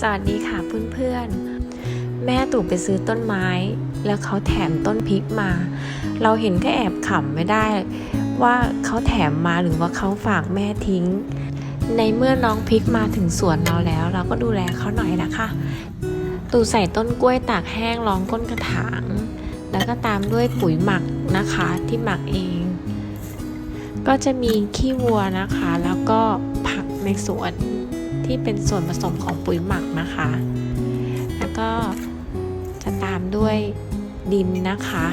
สวัสดีค่ะเพื่อนๆ แม่ตู่ไปซื้อต้นไม้ แล้วเขาแถมต้นพริกมา เราเห็นก็แอบขำไม่ได้ ว่าเขาแถมมาหรือว่าเขาฝากแม่ทิ้ง ในเมื่อน้องพริกมาถึงสวนเราแล้ว เราก็ดูแลเขาหน่อยนะคะ ตู่ใส่ต้นกล้วยตากแห้งรองก้นกระถาง แล้วก็ตามด้วยปุ๋ยหมักนะคะที่หมักเอง ก็จะมีขี้วัวนะคะ แล้วก็ผักในสวน ที่เป็นส่วนผสมของปุ๋ยหมักนะคะ แล้วก็จะตามด้วยดินนะคะ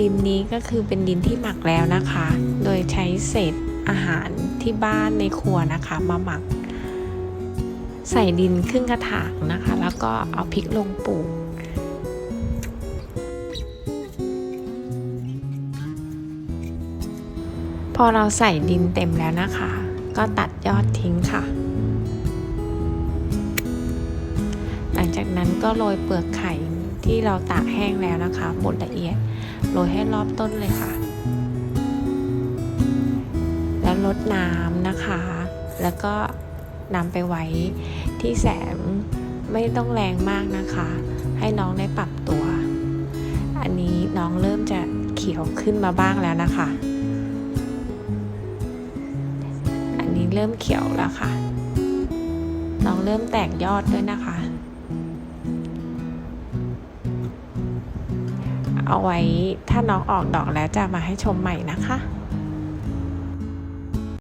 ดินนี้ก็คือเป็นดินที่หมักแล้วนะคะ โดยใช้เศษอาหารที่บ้านในครัวนะคะมาหมัก ใส่ดินครึ่งกระถางนะคะ แล้วก็เอาพริกลงปลูกพอเราใส่ดินเต็มแล้วนะคะ ก็ตัดยอดทิ้งค่ะ นั้นก็โรยเปลือกไข่ที่เราตากแห้งแล้วนะคะบดละเอียดโรยให้รอบต้นเลยค่ะ แล้วลดน้ำนะคะ แล้วก็นำไปไว้ที่แสงไม่ต้องแรงมากนะคะ ให้น้องได้ปรับตัว อันนี้น้องเริ่มจะเขียวขึ้นมาบ้างแล้วนะคะ อันนี้เริ่มเขียวแล้วค่ะ น้องเริ่มแตกยอดด้วยนะคะ เอาไว้ถ้าน้องออกดอกแล้วจะมาให้ชมใหม่นะคะ